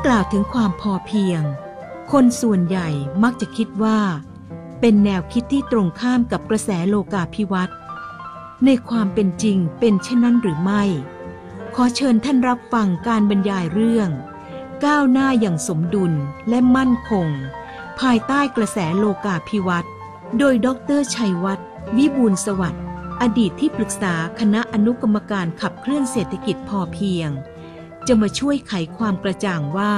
อกล่าวถึงความพอเพียง คนส่วนใหญ่มักจะคิดว่า เป็นแนวคิดที่ตรงข้ามกับกระแสโลกาภิวัตน์ในความเป็นจริงเป็นเช่นนั้นหรือไม่ ขอเชิญท่านรับฟังการบรรยายเรื่อง ก้าวหน้าอย่างสมดุลและมั่นคง ภายใต้กระแสโลกาภิวัตน์โดยดรชัยวัฒน์วิบูลสวัสดิ์อดีตที่ปรึกษาคณะอนุกรรมการขับเคลื่อนเศรษฐกิจพอเพียง จะมาช่วยไขความกระจ่างว่า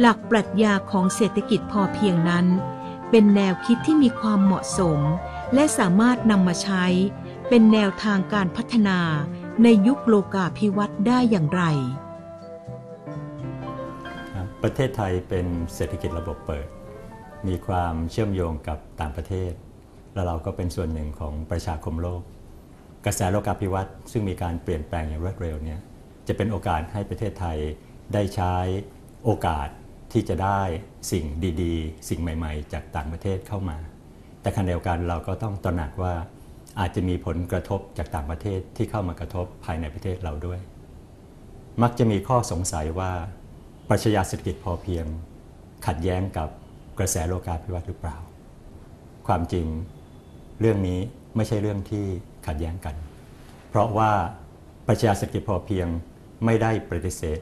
หลักปรัชญาของเศรษฐกิจพอเพียงนั้น เป็นแนวคิดที่มีความเหมาะสม และสามารถนำมาใช้ เป็นแนวทางการพัฒนาในยุคโลกาภิวัตน์ได้อย่างไร ประเทศไทยเป็นเศรษฐกิจระบบเปิด มีความเชื่อมโยงกับต่างประเทศ และเราก็เป็นส่วนหนึ่งของประชาคมโลก กระแสโลกาภิวัตน์ซึ่งมีการเปลี่ยนแปลงอย่างรวดเร็วเนี่ย จะเป็นโอกาสให้ประเทศไทยได้ใช้โอกาสที่จะได้สิ่งดีๆ สิ่งใหม่ๆ จากต่างประเทศเข้ามา แต่ขณะเดียวกันเราก็ต้องตระหนักว่าอาจจะมีผลกระทบจากต่างประเทศที่เข้ามากระทบภายในประเทศเราด้วย มักจะมีข้อสงสัยว่าปรัชญาเศรษฐกิจพอเพียง ขัดแย้งกับกระแสโลกาภิวัตน์หรือเปล่า ความจริงเรื่องนี้ไม่ใช่เรื่องที่ขัดแย้งกัน เพราะว่าปรัชญาเศรษฐกิจพอเพียง ไม่ได้ปฏิเสธ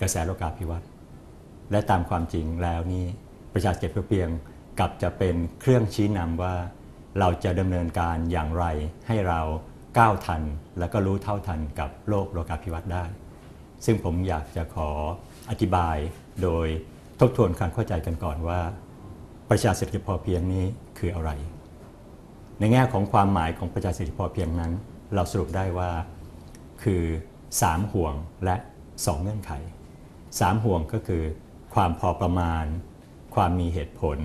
กระแสโลกาภิวัตน์และตามความจริงแล้วนี่ประชาเศรษฐกิจพอเพียงกลับจะเป็นเครื่องชี้นำว่าเราจะดำเนินการอย่างไรให้เราก้าวทัน และก็รู้เท่าทันกับโลกโลกาภิวัตน์ได้ ซึ่งผมอยากจะขออธิบายโดยทบทวนการเข้าใจกันก่อนว่า ประชาเศรษฐกิจพอเพียงนี้คืออะไร ในแง่ของความหมายของประชาเศรษฐกิจพอเพียงนั้น เราสรุปได้ว่า คือ 3 ห่วงและ 2 เงื่อนไข 3 ห่วงก็คือ ความพอประมาณ ความมีเหตุผล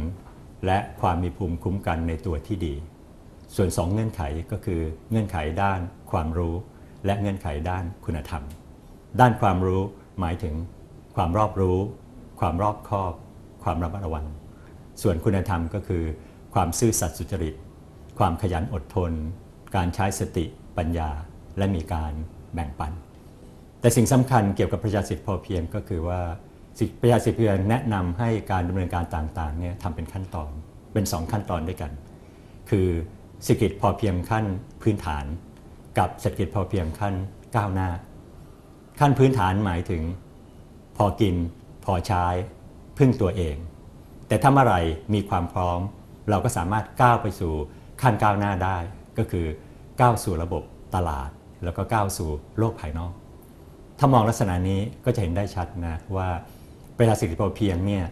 และความมีภูมิคุ้มกันในตัวที่ดี ส่วน 2 เงื่อนไขก็คือเงื่อนไขด้านความรู้ และเงื่อนไขด้านคุณธรรม ด้านความรู้หมายถึง ความรอบรู้ ความรอบคอบ ความระมัดระวัง ส่วนคุณธรรมก็คือ ความซื่อสัตย์สุจริต ความขยันอดทน การใช้สติปัญญาและมีการแบ่งปัน แต่สิ่งสำคัญเกี่ยวกับประชาสิทธิพอเพียงก็คือว่าประชาสิทธิเพียงแนะนำให้การดำเนินการต่างๆเนี่ยทำเป็นขั้นตอนเป็น 2 ขั้นตอนด้วยกัน คือเศรษฐกิจพอเพียงขั้นพื้นฐาน กับเศรษฐกิจพอเพียงขั้นก้าวหน้า ขั้นพื้นฐานหมายถึง พอกินพอใช้พึ่งตัวเอง แต่ถ้าเมื่อไหร่มีความพร้อม เราก็สามารถก้าวไปสู่ขั้นก้าวหน้าได้ ก็คือก้าวสู่ระบบตลาด แล้วก็ก้าวสู่โลกภายนอก ถ้ามองลักษณะนี้ก็จะเห็นได้ชัดนะว่าประชาเศรษฐกิจพอเพียงเนี่ย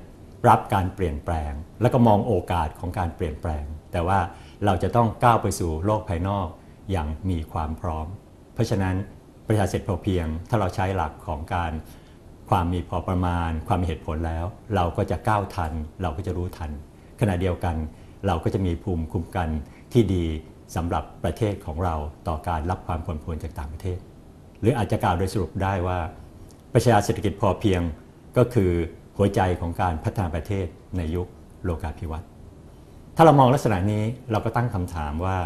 รับการเปลี่ยนแปลง แล้วก็มองโอกาสของการเปลี่ยนแปลง แต่ว่าเราจะต้องก้าวไปสู่โลกภายนอกอย่างมีความพร้อม เพราะฉะนั้นประชาเศรษฐกิจพอเพียง ถ้าเราใช้หลักของการความมีพอประมาณ ความมีเหตุผลแล้ว เราก็จะก้าวทัน เราก็จะรู้ทัน ขณะเดียวกัน เราก็จะมีภูมิคุ้มกันที่ดีสำหรับประเทศของเราต่อการรับความผลพวญจากต่างประเทศ หรืออาจจะกล่าวโดยสรุปได้ว่า ประชาเศรษฐกิจพอเพียงก็คือหัวใจของการพัฒนาประเทศในยุคโลกาภิวัตน์ถ้าเรามองลักษณะนี้เราก็ตั้งคำถามว่า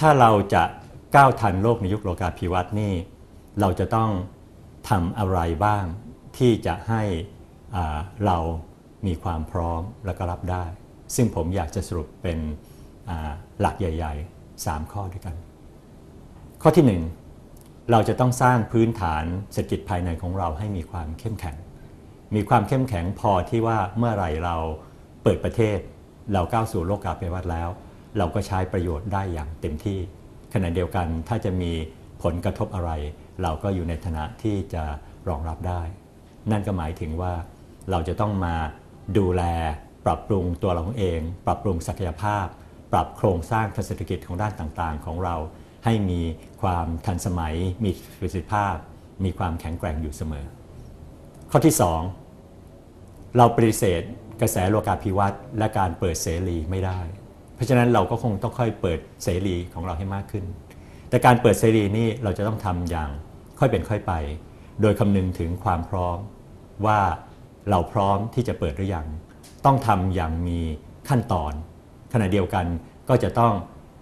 ถ้าเราจะก้าวทันโลกในยุคโลกาภิวัตน์นี่ เราจะต้องทำอะไรบ้างที่จะให้เรามีความพร้อมและก็รับได้ ซึ่งผมอยากจะสรุปเป็นหลักใหญ่ ๆ 3 ข้อด้วยกัน ข้อที่ 1 เราจะต้องสร้างพื้นฐานเศรษฐกิจภายในของเราให้มีความเข้มแข็ง มีความเข้มแข็งพอที่ว่าเมื่อไหร่เราเปิดประเทศ เราก้าวสู่โลกาภิวัตน์แล้ว เราก็ใช้ประโยชน์ได้อย่างเต็มที่ขณะเดียวกันถ้าจะมีผลกระทบอะไร เราก็อยู่ในฐานะที่จะรองรับได้ นั่นก็หมายถึงว่าเราจะต้องมาดูแลปรับปรุงตัวเราเอง ปรับปรุงศักยภาพ ปรับโครงสร้างทางเศรษฐกิจของด้านต่างๆ ของเรา ให้มีความทันสมัย มีประสิทธิภาพ มีความแข็งแกร่งอยู่เสมอ ข้อที่ 2 เราปฏิเสธกระแสโลกาภิวัตน์และการเปิดเสรีไม่ได้ เพราะฉะนั้นเราก็คงต้องค่อยเปิดเสรีของเราให้มากขึ้น แต่การเปิดเสรีนี่เราจะต้องทำอย่างค่อยเป็นค่อยไป โดยคำนึงถึงความพร้อมว่าเราพร้อมที่จะเปิดหรือยัง ต้องทำอย่างมีขั้นตอน ขณะเดียวกันก็จะต้อง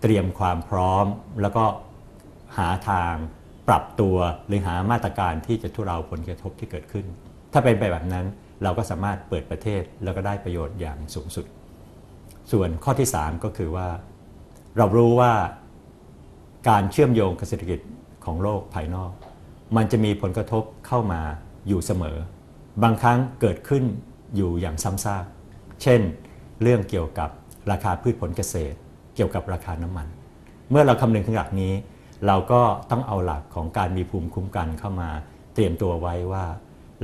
เตรียมความพร้อม แล้วก็หาทางปรับตัวหรือหามาตรการที่จะทุเลาผลกระทบที่เกิดขึ้น ถ้าเป็นไปแบบนั้นเราก็สามารถเปิดประเทศแล้วก็ได้ประโยชน์อย่างสูงสุด ส่วนข้อที่ 3 ก็คือว่า เรารู้ว่าการเชื่อมโยงกับเศรษฐกิจของโลกภายนอก มันจะมีผลกระทบเข้ามาอยู่เสมอ บางครั้งเกิดขึ้นอยู่อย่างซ้ำซากเช่น เรื่องเกี่ยวกับราคาพืชผลเกษตร เกี่ยวกับราคาน้ำมัน เมื่อเราคำนึงถึงหลักนี้ เราก็ต้องเอาหลักของการมีภูมิคุ้มกันเข้ามาเตรียมตัวไว้ว่า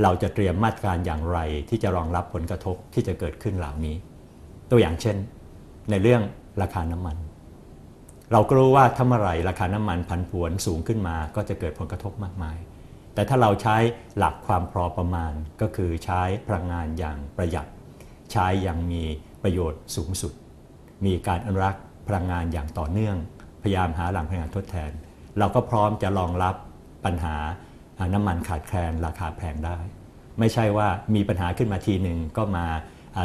เราจะเตรียมมาตรการอย่างไร ที่จะรองรับผลกระทบที่จะเกิดขึ้นเหล่านี้ ตัวอย่างเช่น ในเรื่องราคาน้ำมัน เราก็รู้ว่าถ้าเมื่อไหร่ราคาน้ำมันผันผวนสูงขึ้นมา ก็จะเกิดผลกระทบมากมาย แต่ถ้าเราใช้หลักความพอประมาณก็คือใช้พลังงานอย่างประหยัด ใช้อย่างมีประโยชน์สูงสุด มีการอนุรักษ์ พลังงานอย่างต่อเนื่อง พยายามหาแหล่งพลังงานทดแทน เราก็พร้อมจะรองรับปัญหาน้ำมันขาดแคลนราคาแพงได้ ไม่ใช่ว่ามีปัญหาขึ้นมาทีหนึ่งก็มา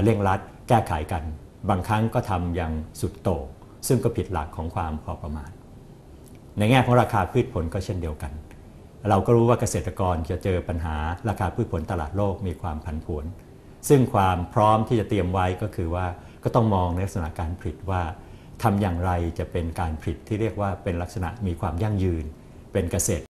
เร่งรัดแก้ไขกัน บางครั้งก็ทำอย่างสุดโต่งซึ่งก็ผิดหลักของความพอประมาณ ในแง่ของราคาพืชผลก็เช่นเดียวกัน เราก็รู้ว่าเกษตรกรจะเจอปัญหาราคาพืชผลตลาดโลกมีความผันผวน ซึ่งความพร้อมที่จะเตรียมไว้ก็คือว่าก็ต้องมองในลักษณะการผลิตว่า ทำอย่างไรจะเป็นการผลิตที่เรียกว่าเป็นลักษณะมีความยั่งยืน เป็นเกษตร